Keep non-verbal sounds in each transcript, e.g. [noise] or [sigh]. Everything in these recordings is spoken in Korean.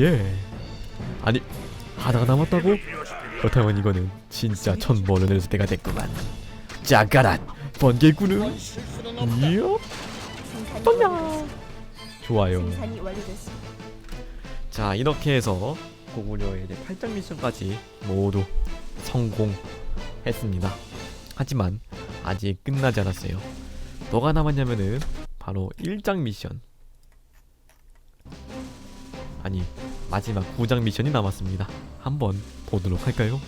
예. 아니 하나가 남았다고? 그렇다면 이거는 진짜 천벌을 내줄 때가 됐구만. 짜가란 번개구름. 이야. 완료됐습니다. 좋아요. 자 이렇게 해서 고구려의 이제 8장 미션까지 모두 성공했습니다. 하지만 아직 끝나지 않았어요. 뭐가 남았냐면은 바로 1장 미션. 아니 마지막 9장 미션이 남았습니다. 한번 보도록 할까요?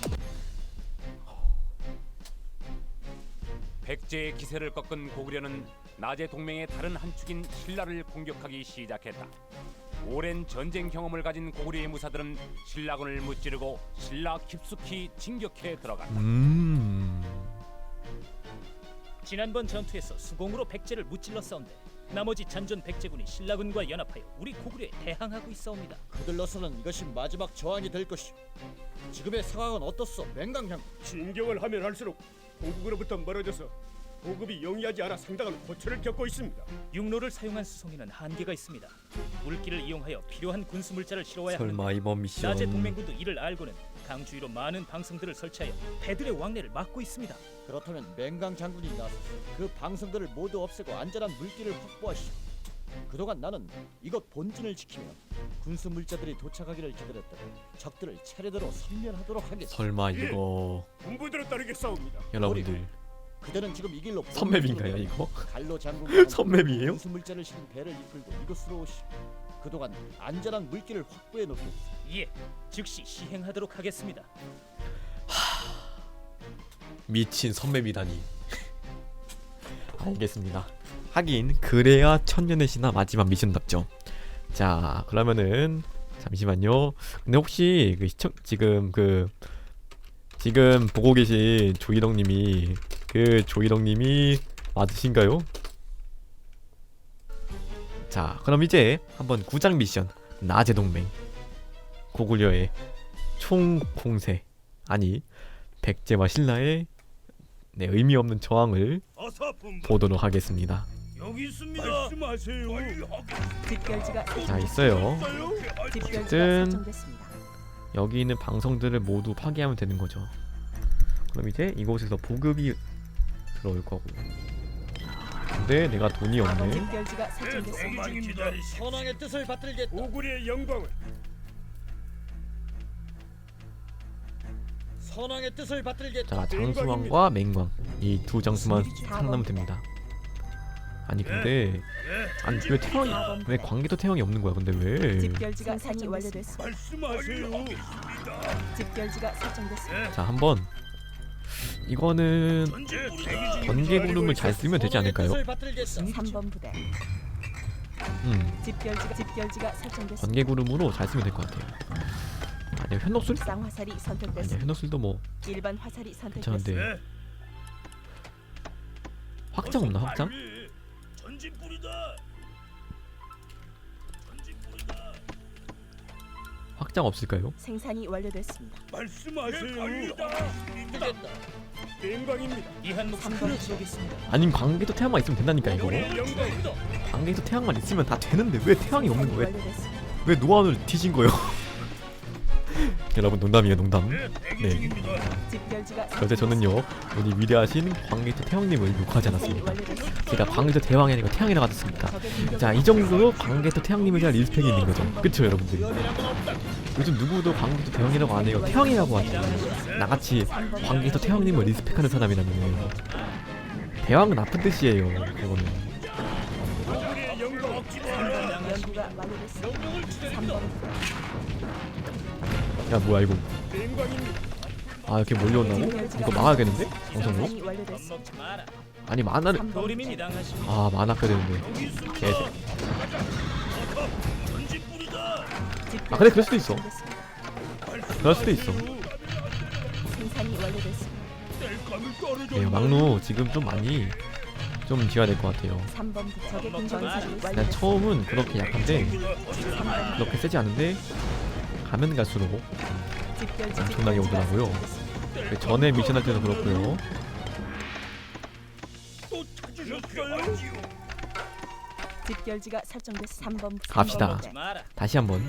백제의 기세를 꺾은 고구려는 낮의 동맹의 다른 한 축인 신라를 공격하기 시작했다. 오랜 전쟁 경험을 가진 고구려의 무사들은 신라군을 무찌르고 신라 깊숙이 진격해 들어간다. 음. 지난번 전투에서 수공으로 백제를 무찔러 싸운데 나머지 잔존 백제군이 신라군과 연합하여 우리 고구려에 대항하고 있사옵니다. 그들로서는 이것이 마지막 저항이 될 것이오. 지금의 상황은 어떻소, 맹강향? 진격을 하면 할수록 보국으로부터 멀어져서 보급이 영위하지 않아 상당한 고초를 겪고 있습니다. 육로를 사용한 수송에는 한계가 있습니다. 물길을 이용하여 필요한 군수 물자를 실어와야 하는데 설마 이번 미션 낮의 동맹군도 이를 알고는 강 주위로 많은 방성들을 설치하여 배들의 왕래를 막고 있습니다. 그렇다면 맹강 장군이 나서서 그 방성들을 모두 없애고 안전한 물길을 확보하시오. 그동안 나는 이곳 본진을 지키며 군수 물자들이 도착하기를 기다렸다가 적들을 차례대로 섬멸하도록 하겠소. 설마 이거 군부대로 따르겠사옵니다. 여러분들 그대는 지금 이 길로 선맵인가요 이거? 갈로 장군 [laughs] 선맵이에요? 군수 물자를 실은 배를 이끌고 이곳으로 오시오. 그동안 안전한 물길을 확보해 놓겠소. 예, 즉시 시행하도록 하겠습니다. 미친 선맵이다니 [laughs] 알겠습니다 하긴 그래야 천년의 신화 마지막 미션답죠 자 그러면은 잠시만요 근데 혹시 그 시청 지금 그 지금 보고 계신 조이덕님이 그 조이덕님이 맞으신가요? 자 그럼 이제 한번 구장 미션 낮의 동맹 고구려의 총공세 아니 백제와 신라의 네, 의미 없는 저항을. 보도록 하겠습니다. 여기 있습니다. 말씀하세요. 집결지가 자. 있어요. 어쨌든. 여기 있는 방송들을 모두 파괴하면 되는 거죠. 그럼 이제 이곳에서 보급이 들어올 거고. 근데 내가 돈이 없네. 설정됐습니다. 선왕의 뜻을 받들겠다. 오구리의 영광을 선왕의 뜻을 받들겠다. 자 장수왕과 맹광 이두 장수만 살아나면 됩니다. 아니 근데 아니 왜 태양이 왜 광기도 태양이 없는 거야? 근데 왜? 집결지가 생산이 완료됐습니다. 말씀하세요. 집결지가 설정됐습니다. 자 한번 이거는 번개 구름을 잘 쓰면 되지 않을까요? 3번 부대 음 집결지가 집결지가 설정됐습니다. 번개 구름으로 잘 쓰면 될 것 같아요. 아니 현혹술? 쌍 화살이 아니야 선택됐습니다. 현혹술도 뭐 일반 화살이 선택됐습니다. 확장 없나 확장? 전진 뿌리다. 확장 없을까요? 생산이 완료됐습니다. 말씀하세요. 영광입니다. 큰 번. 지옥겠습니다. 아니면 광기도 태양만 있으면 된다니까 이거 오구리의 영광. 광기도 태양만 있으면 다 되는데 왜 태양이 없는 거예요? 완료됐습니다. 왜 노안을 뒤진 거예요? 여러분 농담이에요 농담 네 그런데 저는요 우리 위대하신 광기도 태양님을 욕하지 않았습니다. 제가 광기도 대왕이 아니고 태양이라고 하셨습니까 적의 공격 자이 정도로 광기도 태양님에 대한 리스펙이 있는 거죠 그쵸 여러분들 요즘 누구도 광기도 대왕이라고 안 해요 태양이라고 하죠 나같이 광기도 태양님을 리스펙하는 사람이라면 대왕은 나쁜 뜻이에요 그거는 야 뭐야 이거. 아 이렇게 몰려온다고? 이거 막아야겠는데? 방송으로? 아니 만화를 3번 도림이 부대 미당하십니다. 아 만화 껴야 되는데 개새. 아, 근데 그럴 수도 있어. 그럴 수도 있어. 네, 막루 지금 좀 많이 좀 지어야 될 것 같아요 3번 부대 적의 공전사를 난. 처음은 그렇게 약한데 3번 그렇게 세지 않은데 가면 갈수록 엄청나게 오더라고요. 그 전에 미션 할 때도 그렇고요 또 찾으셨어요? 집결지가 설정됐 3번 갑시다. 마라. 다시 한번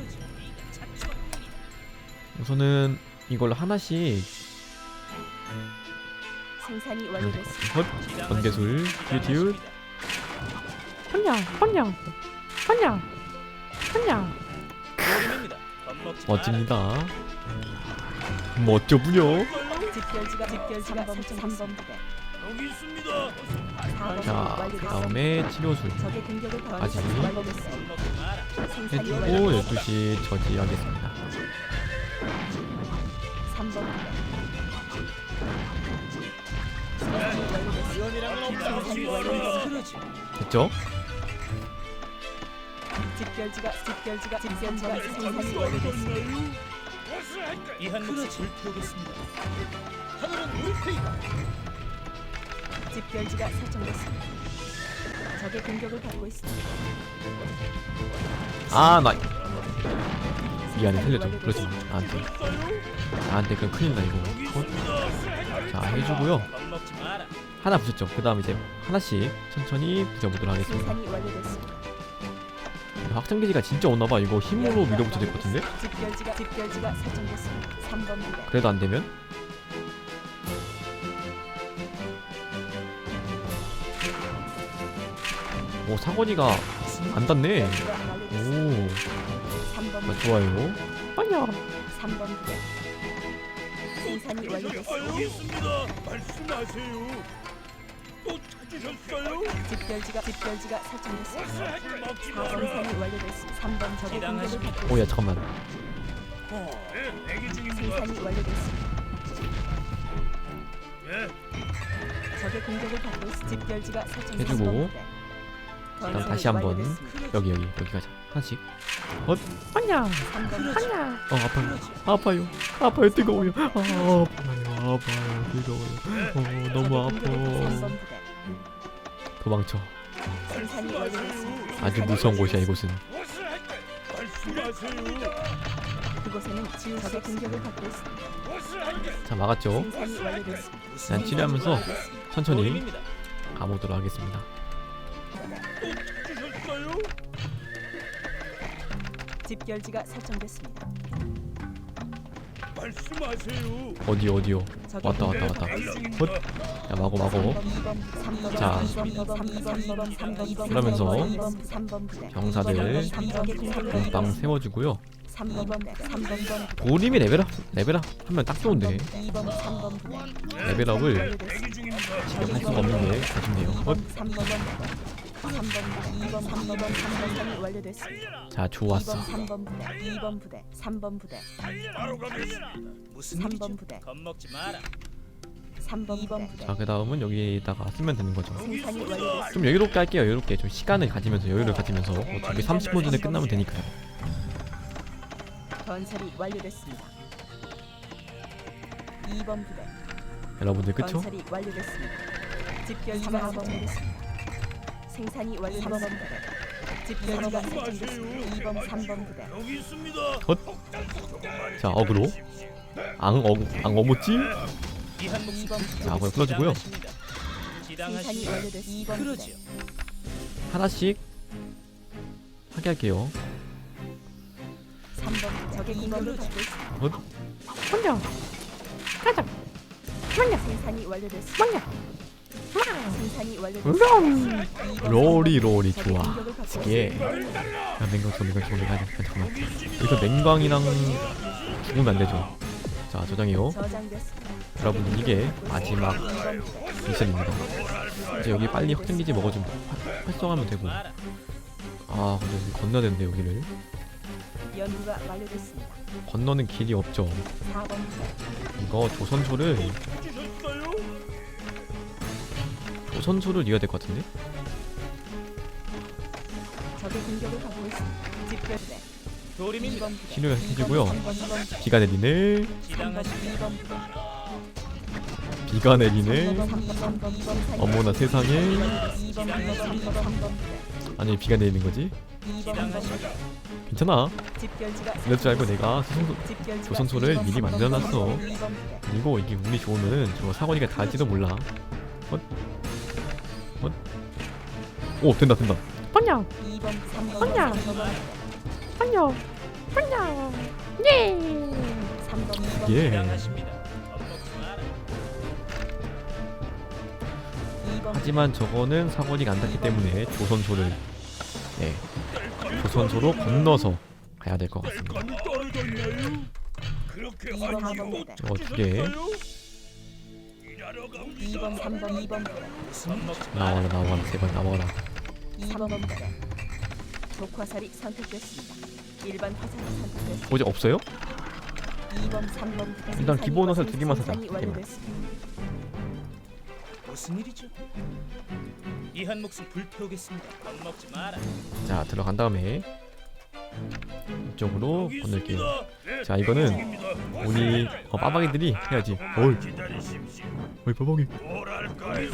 우선은 이걸 하나씩 생산이 될것 완료됐습니다. 번개술, 듀듀. 혼냐 혼냐 혼냐 혼냐 멋집니다. 멋져부려. 집결지가 집결지가 3번 3번 부대. 여기 있습니다 4번 자, 완료됐습니다. 다음에 치료술 아직. 해주고 완료됐습니다. 12시 저지하겠습니다. 3번 부대. 생산이 완료됐습 집결지가 집결지가 집결지가 생산이 완료됐습니다. 이 한 몫을 불태우겠습니다 하늘은 우리 편이다. 집결지가 설정됐습니다. 적의 공격을 받고 있습니다. 아, 나 미안해 살려줘. 그러지 마. 완료됐습니다. 나한테. 나한테 그럼 큰일 나 이거. 헛. 자 해주고요. 하나 부셨죠. 그 다음 이제 하나씩 천천히 부셔보도록 하겠습니다. 생산이 완료됐습니다. 확장기지가 진짜 오나봐. 이거 힘으로 밀어붙여야 될 것 같은데? 집결지가 집결지가 설정됐습니다. 3번 부대. 그래도 안 되면? 오 사거리가 안 닿네. 집결지가 오, 완료됐습니다. 3번 아, 부대. 좋아요. 아니야. 3번 부대. 생산이 완료됐습니다. 있습니다. 말씀하세요. 또 찾으셨어요? 집결지가 집결지가 설정됐습니다. 술 먹지 4번 완료됐습니다. 3번 적의 공격을 받고 오야 잠깐만. 네, 대기 중입니다. 생산이 완료됐습니다. 예. 적의 공격을 받고. 집결지가 설정됐습니다. 해주고. 3번 부대. 그다음 다시 한번. 여기 여기 여기 가자. 하나씩. 어? 아니야. 3번 부대. 어 아파요. 아파요. 아파요. 뜨거워요. 아, 아파요. 아파요. 뜨거워요. 어 너무 아파. 3번 부대. 도망쳐. 생산이. 아주 무서운 곳이야 이곳은. 그곳에는 지우 적의 공격을 받고 있습니다. 자 막았죠. 생산이. 난 치료하면서. 천천히 가보도록 하겠습니다. 집결지가 설정됐습니다. 말씀하세요. 어디 어디요? 적의 왔다 왔다 왔다. 헛. 야 마고 마고. 자. 그러면서 병사들 몸빵 세워주고요. 3번 3번 도림이 레벨업 레벨업 하면 딱 좋은데 2번 3번 부대. 레벨업을. 지금 할 수가 없는 게 아쉽네요. 어? 3번 3번 2번 3번 3번이 완료됐습니다. 자 좋았어. 2번 3번 부대 2번 부대 3번 부대 바로 가겠습니다. 무슨 3번 부대 겁먹지 마라 3번 2번 부대 자 그 다음은 여기다가 쓰면 되는 거죠. 생산이 완료됐습니다. 좀 여유롭게 할게요. 여유롭게 좀 시간을 가지면서 여유를 가지면서 어차피 30분 전에 끝나면 되니까요. 건설이 완료됐습니다. 2번 부대 여러분들 그쵸? 건설이 완료됐습니다. 집결 지가 설정됐습니다. 생산이 완료됐습니다. 집결 지가 설정됐습니다. 2번 3번 부대 여기 있습니다. 자 어그로 앙 어구 앙 어모찌 이 한몫을 2번 부대 자 생산이. 2번 그러지요 부대 하나씩 하게 할게요. 3번 적의 공격을 받고 있습니다. 어? 혼자 가자 혼자 생산이 완료됐습니다. 생산이 완료됐습니다. 로리 로리 좋아. 공격을 받고 있습니다. 야 맹광 저 맹광 저 맹광 잠깐만. 이거 맹광이랑 죽으면 안 되죠. 자 저장해요. 저장됐습니다. 여러분들 이게 마지막 2번 부대 미션입니다. 이제 여기 빨리 확장기지 먹어 좀 활- 활성화하면 되고. 아 근데 여기 건너야 되는데 여기를 연구가 완료됐습니다. 건너는 길이 없죠. 4번 부대 이거 조선소를? 조선소를 이어야 될 것 같은데? 적의 공격을 받고 있습니다. 집결대 도림입니다 2번 부대 치료해주고요. 2번 2번 비가 내리네. 3번 지당하십니다 2번 부대 비가 내리네. 3번 3번 2번 어머나 세상에. 2번 2번 3번 3번 부대 아니 비가 내리는 거지? 2번 3번 부대 괜찮아. 이럴 줄 알고 내가 수송소 조선소를 2번, 미리 3번, 만들어놨어. 2번 부대 그리고 이게 운이 좋으면은 저 사거리가 닿을지도 몰라. 헛. 헛. 오 된다 된다. 2번 3번 언냐. 3번 부대 안녕. 안녕. 예. 3번 예. 하지만 저거는 사거리가 안 닿기 때문에 조선소를 네 조선소로 건너서 가야 될 것 같습니다. 그렇게 2번 2번 부대 저거 두 개 2번 3번 2번 부대 나와라 나와라 제발 나와라. 2번 부대 독화살이 선택됐습니다. 일반 화살이 선택됐습니다. 어제 없어요? 2번 3번 부대 일단 기본 화살 두 개만 사자. 완료됐습니다. 무슨 일이죠? 이한 목숨 불태우겠습니다. 겁먹지 마라. 자 들어간 다음에 이쪽으로 보낼게요. 자 이거는 우리 어, 빠방이들이 해야지. 어이 어이 빠방이.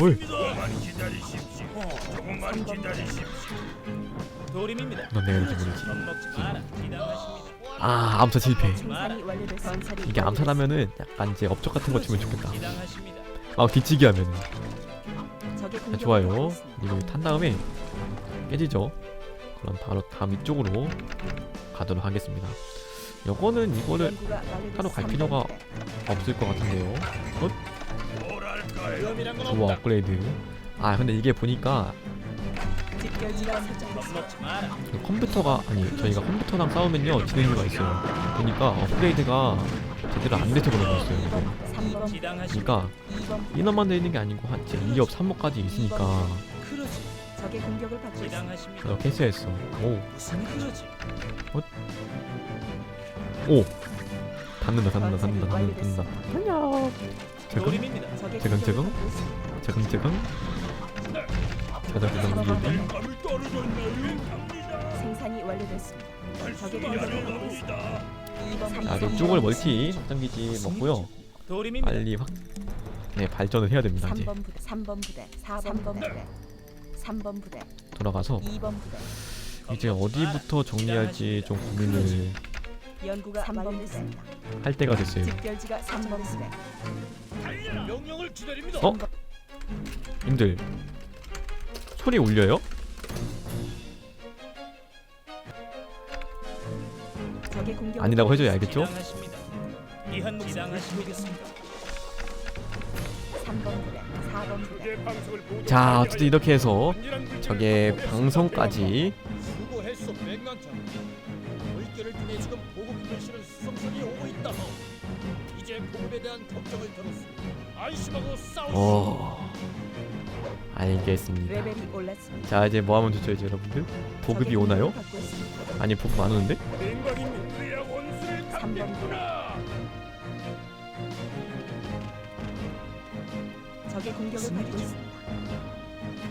어이 3번 부대 도림입니다. 넌 내가 이렇게. 지당하십니다. 아 암사 실패. 이게 암살하면은 약간 이제 업적 같은 거 치면 좋겠다. 아 뒤치기 하면은. 자, 공격을 좋아요. 이거 탄 다음에 깨지죠. 그럼 바로 다음 이쪽으로 가도록 하겠습니다. 요거는 이거를. 따로 갈 3번 필요가. 없을 것 같은데요. 어? 좋아 없다. 업그레이드. 아 근데 이게 보니까 컴퓨터가 아니 저희가 컴퓨터랑 싸우면요 진행료가 있어요. 그러니까 업그레이드가 제대로 안 돼서 그런 거였어요. 이거. 3번 지당하십니다. 그러니까 2번 인원만 돼 있는 게 아니고 한 이제 2업 3업까지 있으니까. 적의 공격을 받고 있습니다. 지당하십니다. 이렇게 했어. 오, 일이지? 오. 닿는다, 닿는다, 닿는다, 닿는다, 닿는다. 안녕. 제금? 받고 있습니다. 제금, 제금. 자자, 무기. 생산이 완료됐습니다. 적의 공격을 받고 있습니다. 2번 자, 이쪽을 멀티 확장기지 먹고요. 빨리 확, 네 발전을 해야 됩니다. 이제 3번 부대, 3번 부대, 4번 부대, 3번 부대, 돌아가서 2번 부대. 이제 어디부터 정리할지 좀 고민을 연구가 3번 부대. 할 때가 됐어요. 집결지가 3번 부대. 명령을 기다립니다. 어? 님들 소리 울려요? 적의 공격 아니라고 해줘야 알겠죠? 지당하십니다. 이한 목숨 지당하시겠습니다. 3번 부대, 4번 부대. 제 방송을 보도 자, 어쨌든 이렇게 해서 저게. 방송까지 수고했어 맹강장. 물결을 통해 지금 보급 불씨는 수송선이 오고 있다. 이제 보급에 대한 걱정을 덜었으니 안심하고 싸우시오. 어 알겠습니다. 레벨이 올랐습니다. 자 이제 뭐 하면 좋죠 이제 여러분들? 보급이 적의 오나요? 공격을 받고 있습니다. 아니 보급 안 오는데? 공격을 받고 있습니다.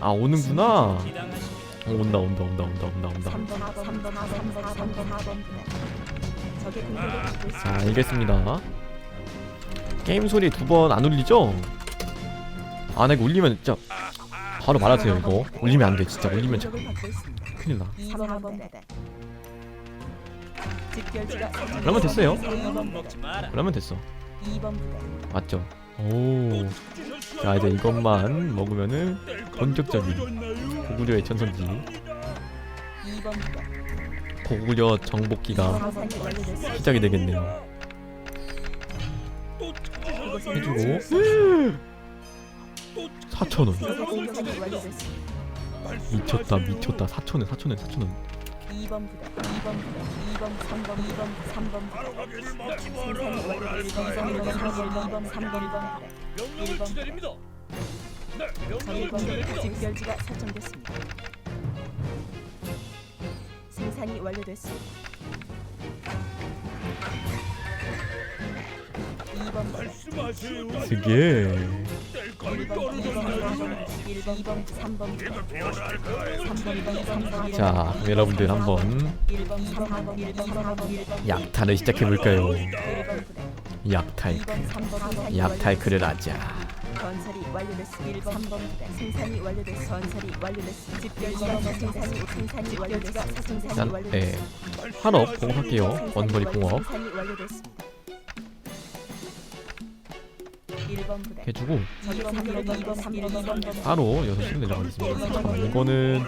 아 오는구나. 어, 온다 온다 온다 온다 온다 온다. 3번, 4번, 3번, 4번, 4번, 4번 부대. 적의 공격을 받고 자 있습니다. 알겠습니다. 게임 소리 두 번 안 울리죠? 아 나 이거 울리면 진짜 바로 말하세요 이거 울리면 안 돼 진짜 울리면 자, 공격을 받고 있습니다. 큰일 나. 2번 부대. 집결지가 그러면 됐어요. 2번 겁먹지 부대. 마라. 그러면 됐어. 2번 부대. 맞죠? 오. 자 이제 이것만 먹으면은 본격적인 고구려의 천선지 2번 부대. 고구려 정복기가. 시작이 되겠네요. 해주고 4천 원 적의 공격이 완료됐습니다. 미쳤다 미쳤다 4천 원 4천 원 4천 원 2번 부대, 2번 부대, 2번, 3번, 2번, 3번 부대. 생산이. 1번, 2번, 3번, 3번 부대. 명령을 1번 기다립니다. 네, 명령을 기다립니다. 집결지가 설정됐습니다. 생산이 완료됐습니다. 2번 부대, 말씀하세요. 그게 1번, 2번, 3번, 1번, 2번, 3번 부대. 3번, 2번, 3번, 자 여러분들 한번 1번, 4번, 1번, 4번, 1번, 약탈을 시작해 볼까요 1번 부대. 약탈크 2번, 3번, 4번, 약탈크를 하자 건설이 완료됐습니다. 1번, 3번 부대 생산이 완료됐습니다. 건설이 완료됐습니다. 집결지가 생산이 완료됐습니다. 일단 예. 한업 공업할게요 완료됐습니다. 1번 부대 해주고 적이 3번 2번 3번 2번 부대 바로 6시로 내려가겠습니다 잠깐만 이거는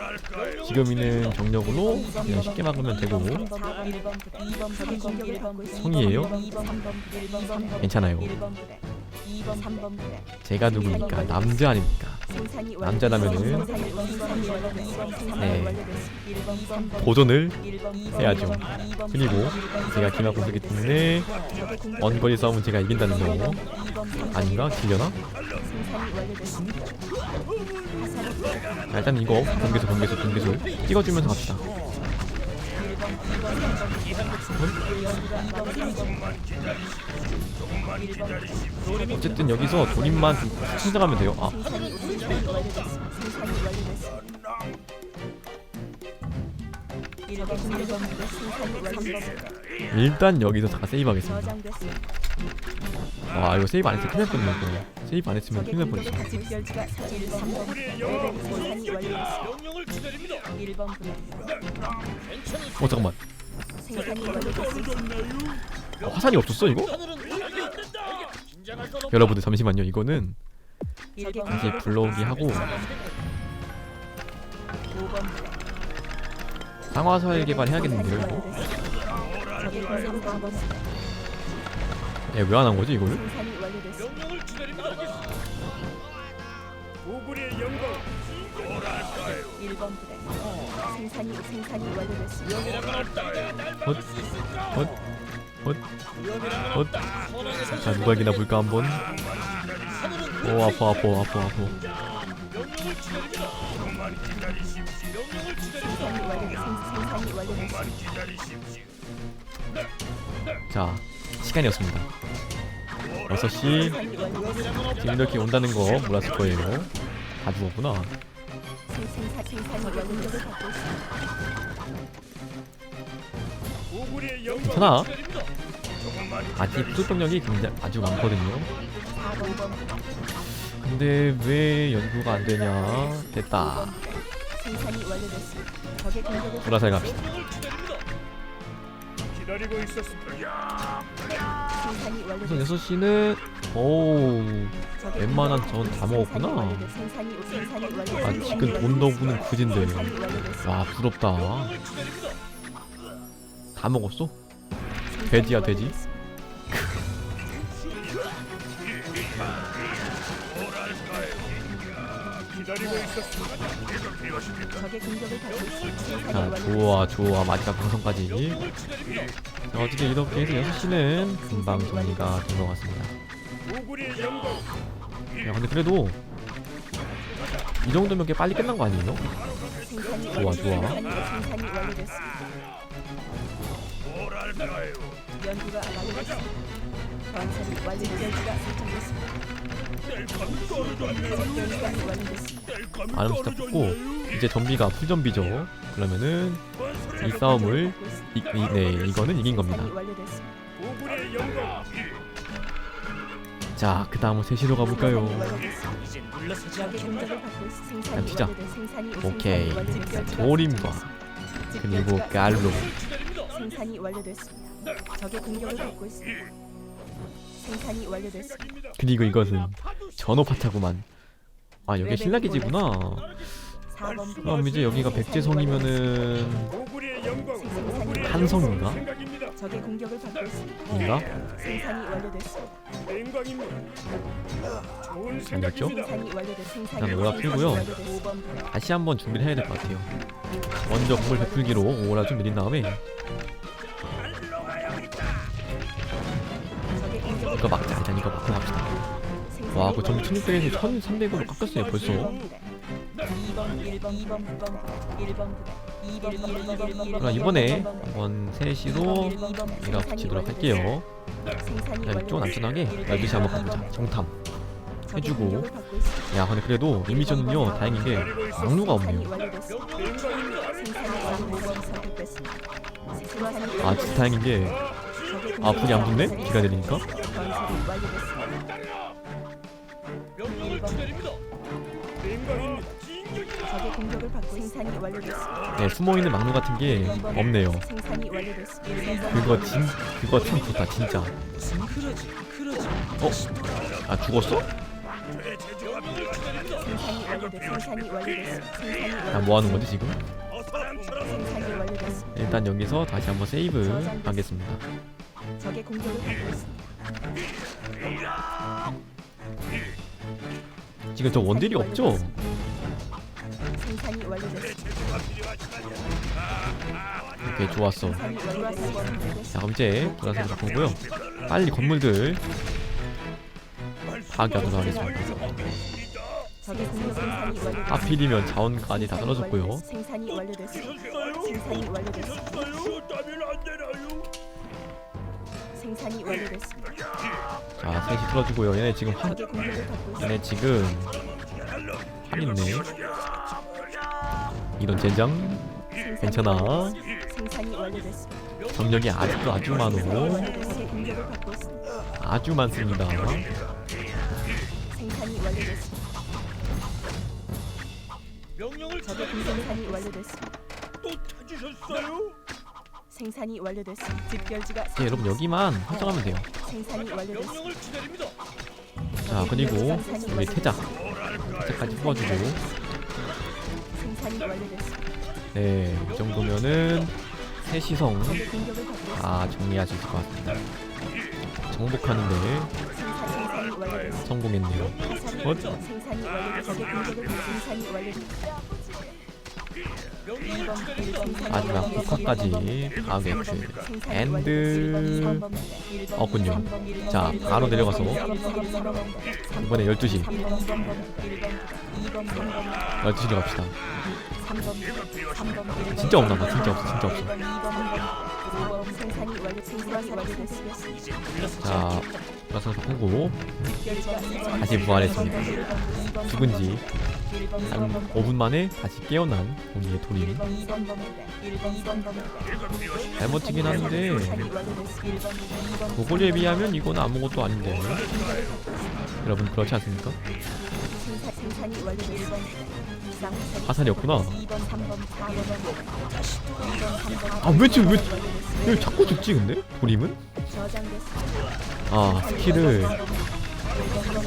지금 있는 병력으로 그냥 쉽게 막으면 되고 1번 부대 2번 적이 공격을 받고 있습니다. 성이에요? 2번 3번 부대 1번 3번 괜찮아요 1번 부대 2번 3번 부대 제가 누구니까 남자 아닙니까 남자라면은 네. 완료됐습니다. 1번 3번 도전을 1번 2번 해야죠. 2번 그리고 제가 기마고수기 때문에 원거리 싸움은 제가 이긴다는 거 2번 3번 아닌가? 완료됐습니다. 자, 일단 이거 경계수 경계수 경계수 찍어주면서 갑시다 어쨌든 여기서 돈임만 좀 충당하면 돼요 아 생산이 생산이 완료됐습니다. 생산이 완료됐습니다. 1번 1번 부대 생산이 완료됐습니다. 일단 여기서 다 세이브하겠습니다. 와 이거 세이브 안 했으면 큰일 날 뻔했네 세이브 안 했으면 적의 큰일 날 공격을 뻔했어 같이 별지가 사진 3번 레벨 생산이 완료됐습니다. 명령을 기다립니다. 1번 부대 어 잠깐만 생산이 완료됐습니다. 어, 화산이 없었어 이거? 긴장할 건 없다. 여러분들 잠시만요 이거는 1번 다시 불러오기 하고 5번 부대 상화서열 개발해야겠는데요 이거? 적의 3번 부대 얘왜 안 한 거지 이거를? 생산이 완료됐습니다. 명령을 기다립니다. 고구려의 영광 1번 부대 생산이 생산이 완료됐습니다. 헛, 헛, 헛, 헛. 자 누가 이기나 볼까 한번. 오 아파 아파 아파 아파. 생산이 완료됐습니다. 자 시간이었습니다. 6 시 생산이 완료됐습니다. 지금 이렇게 온다는 거 몰랐을 거예요. 다 죽었구나. 괜찮아. 아직 부속병력이 굉장히 아주 많거든요. 4번 5번 부대 근데 왜 연구가 안 되냐? 됐다. 보라색 갑시다. 기다리고 있었습니다. 생산이 우선 완료됐습니다. 6시는 오 적의 웬만한 공격을 전다 생산이 먹었구나. 완료됐- 생산이 생산이 아 완료됐습니다. 지금 돈 넣고는 굳인데. 생산이 완료됐습니다. 와 부럽다. 다 먹었어? 돼지야, 돼지? 기다리고 있었습니다. 적의 공격을 받고 있습니다. 생산이 자. 좋아 좋아 마지막 방송까지. 자 어쨌든 이렇게 해서 6시는 금방 정리가 된 것 같습니다. 영광 야 근데 그래도 이 정도면 꽤 빨리 끝난 거 아니에요? 생산이 좋아, 좋아. 완료됐습니다. 생산이 완료됐습니다. 연구가 완료됐습니다. 건설이 완료 열지가 설정됐습니다. 연구가 완료됐습니다. 아름 스타 뽑고 이제 좀비가 풀좀비죠. 그러면은 이 싸움을 이, 이, 네 이거는 이긴 겁니다. 자 그 다음은 세시로 가볼까요? 그냥 튀자. 오케이. 도림과 그리고 깔로 생산이 완료됐습니다. 그리고 이것은 전호파차구만. 아 여기 신라기지구나. 4번 그럼 이제 여기가 백제성이면은 한성인가? 영광 생각입니다. 적의 공격을 받고 있습니다. 인가? 생산이 완료됐습니다. 영광입니다. 좋은 아니었죠? 생산이 일단 오라 풀고요. 5번 부대 다시 한번 준비를 해야 될 것 같아요. 먼저 공을 베풀기로 오라 좀 내린 다음에 이거 막자 일단 이거 막고 갑시다. 와, 그 전부 1600에서 1300으로 깎였어요, 벌써. 2번 1번 2번 9번 1번 부대 2번 1번 1번 그럼 이번에 한번 3시로 우리가 붙이도록 할게요. 야, 이쪽은 안전하게 12시 한번 가보자. 정탐. 해주고. 야, 근데 그래도 이 미션은요, 다행인 게 막루가 없네요. 아, 진짜 다행인 게, 아, 불이 안 붙네? 비가 내리니까? 네, 숨어있는 막루 같은 게 없네요. 그거 진, 그거 참 좋다, 진짜. 어? 아 죽었어? 생산이 아 완료. 뭐 하는 거지 지금? 일단 여기서 다시 한번 세이브 하겠습니다. 적의 공격을 받고 있습니다. 지금 저 원딜이 없죠? 생산이 완료됐습니다. 오케이 좋았어. 생산이 완료됐습니다. 자 그럼 이제 노란색으로 바꾸고요. 빨리 건물들 파괴하도록 하겠습니다. 적의 공격 생산이 완료됐습니다. 하필이면 자원까지 다 떨어졌고요. 생산이 완료됐습니다. 생산이 완료됐습니다. 생산이 완료됐습니다. 자 셋이 틀어주고요. 얘네 지금 한 받고 있습니다. 얘네 지금 한 있네. 이런 젠장 생산이 괜찮아. 완료됐습니다. 생산이 완료됐습니다. 정력이 아직도 아주 많어. 적의 공격을 받고 있습니다. 아주 많습니다. 생산이 완료됐습니다. 명령을 적의 공생산이 완료됐습니다. 또 찾으셨어요? 생산이 완료됐습니다. 집결지가 네, 여러분 여기만 활성하면 돼요. 생산이 완료됐습니다. 명령을 기다립니다. 자 그리고 우리 태자 태자까지 뽑아주고 생산이 완료됐습니다. 네, 이 정도면은 새 시성 적의 공격을 받고 있습니다. 다 정리할 수 있을 것 같습니다. 정복하는데 생산 생산이 완료됐습니다. 성공했네요. 어? 생산이 완료. 적의 공격을 받고 생산이 완료됐습니다. 2번 1번 마지막 국화까지 파괴했어요. 엔드 없군요. 자, 바로 내려가서 이번에 12시 12시로 갑시다. 진짜 없나 봐. 진짜 없어. 진짜 없어. 자, 가서 보고 다시 부활했습니다. 죽은 지 한 5분 만에 다시 깨어난 우리의 도림. 잘 버티긴 하는데 고골리에 비하면 이건 아무것도 아닌데 여러분 그렇지 않습니까? 생산이 완료됐습니다. 화살이 없구나. 2번 3번 4번 아, 왜, 지- 왜, 왜 자꾸 죽지 근데? 도림은? 아 스킬을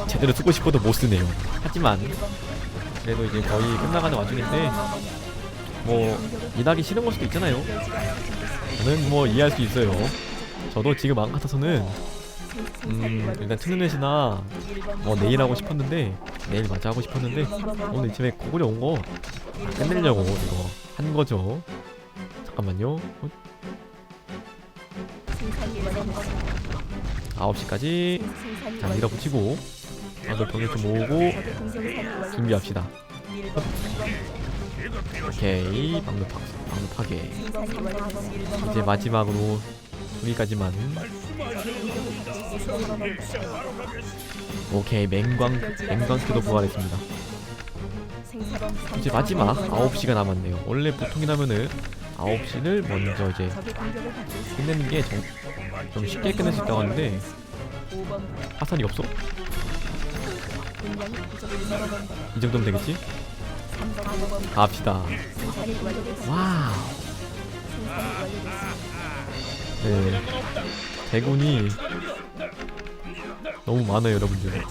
제대로 쓰고 싶어도 못 쓰네요. 하지만 그래도 이제 거의 끝나가는 와중인데 뭐 일하기 싫은 걸 수도 있잖아요. 저는 뭐 이해할 수 있어요. 저도 지금 안 같아서는 음 일단 트루넷이나 뭐 내일 하고 싶었는데 내일 마저 하고 싶었는데 오늘 이쯤에 고구려 온 거 끝내려고 이거 한 거죠. 잠깐만요. 9시까지 생산이 자 밀어붙이고 방금 병력 좀 모으고 준비합시다. 오케이 방금 파, 방금 파괴. 이제 마지막으로 여기까지만. 오케이 맹광 맹광크도 부활했습니다. 이제 마지막 9시가 남았네요. 원래 보통이라면은 9시를 먼저 이제 끝내는 게 좀 쉽게 끝낼 수 있다고 하는데 화살이 없어? 이 정도면 되겠지? 갑시다. 와우. 네. 대군이 너무 많아요, 여러분들.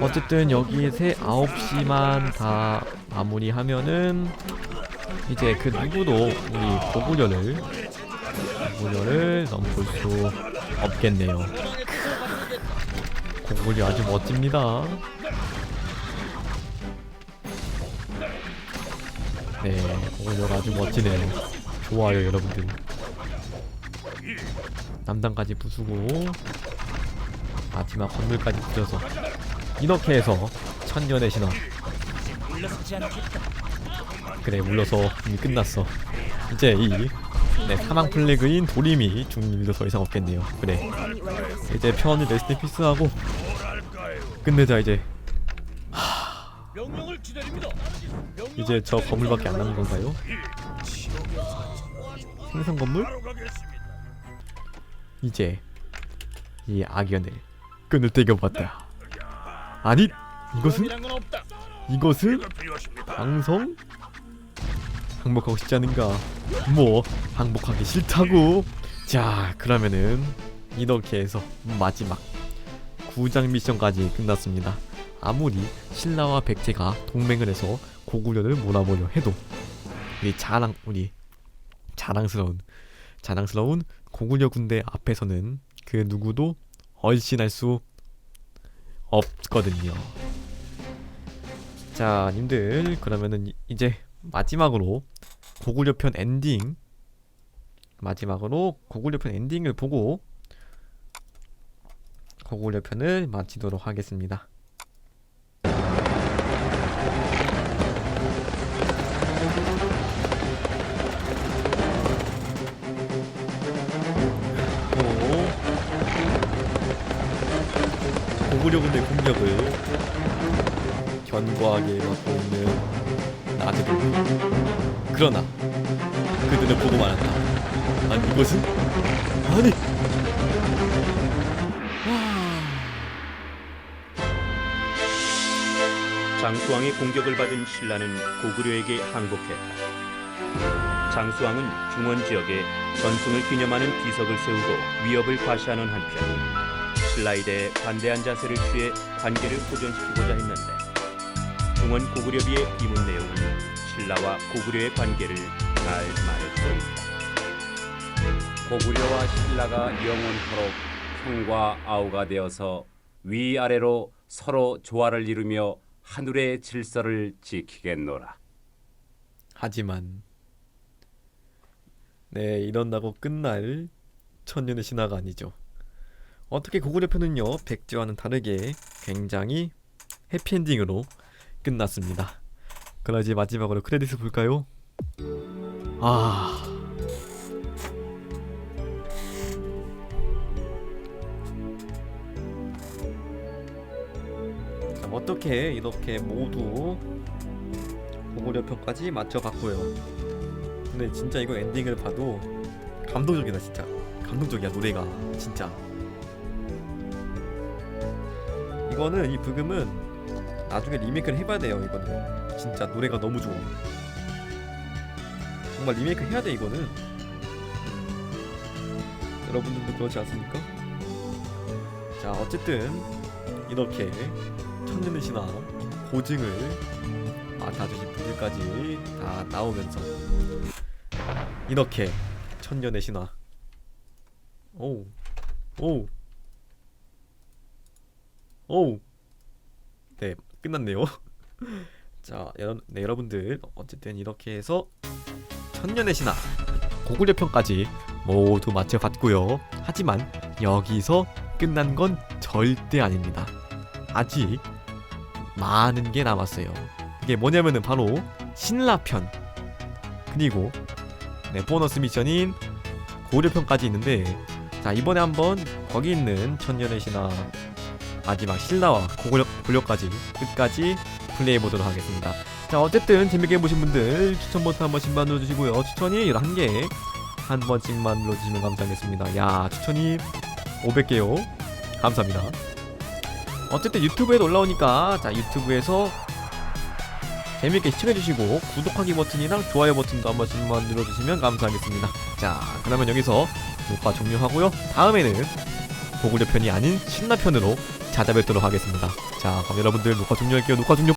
어쨌든 여기 세 9시만 다 마무리하면은 이제 그 누구도 우리 고구려를 고구려를 넘볼 수 없겠네요. 고구려 아주 멋집니다. 네, 고구려가 아주 멋지네요. 좋아요, 여러분들. 남당까지 부수고 마지막 건물까지 부셔서 이렇게 해서 천년의 신화. 그래 물러서 이미 끝났어 이제 이 네, 사망 플래그인 도림이 죽는 일도 더 이상 없겠네요 그래 이제 편히 레스트 피스하고 끝내자 이제. 명령을 이제 저 건물밖에 안 남은 건가요? 생선 건물? 이제 이 악연을 끈을 떼겨봤다 아니 이것은. 이것은 방성 항복하고 싶지 않은가? 뭐 항복하기 싫다고? 자 그러면은 이렇게 해서 마지막 9장 미션까지 끝났습니다. 아무리 신라와 백제가 동맹을 해서 고구려를 몰아보려 해도 우리 자랑 우리 자랑스러운 자랑스러운 고구려 군대 앞에서는 그 누구도 얼씬할 수 없거든요. 자, 님들 그러면은 이- 이제 마지막으로 고구려 편 엔딩 마지막으로 고구려 편 엔딩을 보고 고구려 편을 마치도록 하겠습니다. 견고하게 막고 있는 나들이 그러나 그들은 보고 말한다. 아니 이것은 아니. 장수왕의 공격을 받은 신라는 고구려에게 항복했다. 장수왕은 중원 지역에 전승을 기념하는 비석을 세우고 위협을 과시하는 한편 신라에 대해 반대한 자세를 취해 관계를 호전시키고자 했는 데 중원 고구려비의 이문 내용은 신라와 고구려의 관계를 잘 말해주고 있다. 고구려와 신라가 영원토록 형과 아우가 되어서 위아래로 서로 조화를 이루며 하늘의 질서를 지키겠노라. 하지만 네 이런다고 끝날 천년의 신화가 아니죠. 어떻게 고구려 편은요 백제와는 다르게 굉장히 해피엔딩으로 끝났습니다. 그럼 이제 마지막으로 크레딧을 볼까요? 아 자, 어떻게 이렇게 모두 고구려 편까지 맞춰봤고요. 근데 진짜 이거 엔딩을 봐도 감동적이다 진짜. 감동적이야 노래가 진짜. 이거는 이 부금은 나중에 리메이크를 해봐야 돼요. 이거는 진짜 노래가 너무 좋아. 정말 리메이크 해야 돼 이거는. 음, 여러분들도 그렇지 않습니까? 자 어쨌든 이렇게 천년의 신화 고증을 맡아주신 분들까지 다 나오면서 이렇게 천년의 신화 오우 오우 오우 네 끝났네요. [laughs] 자 여러, 네, 여러분들 어쨌든 이렇게 해서 천년의 신화 고구려 편까지 모두 맞춰봤고요. 하지만 여기서 끝난 건 절대 아닙니다. 아직 많은 게 남았어요. 이게 뭐냐면은 바로 신라편. 그리고 네, 보너스 미션인 고려편까지 있는데 자 이번에 한번 거기 있는 천년의 신화 마지막 신라와 고구려, 고려까지 끝까지 플레이해 보도록 하겠습니다. 자 어쨌든 재밌게 보신 분들 추천 버튼 한 번씩만 눌러주시고요. 추천이 11개 한 번씩만 눌러주시면 감사하겠습니다. 야 추천이 500개요. 감사합니다. 어쨌든 유튜브에도 올라오니까 자 유튜브에서 재밌게 시청해주시고 구독하기 버튼이랑 좋아요 버튼도 한 번씩만 눌러주시면 감사하겠습니다. 자 그러면 여기서 녹화 종료하고요. 다음에는 고구려 편이 아닌 신라 편으로 찾아뵙도록 하겠습니다. 자 그럼 여러분들 녹화 종료할게요. 녹화 종료.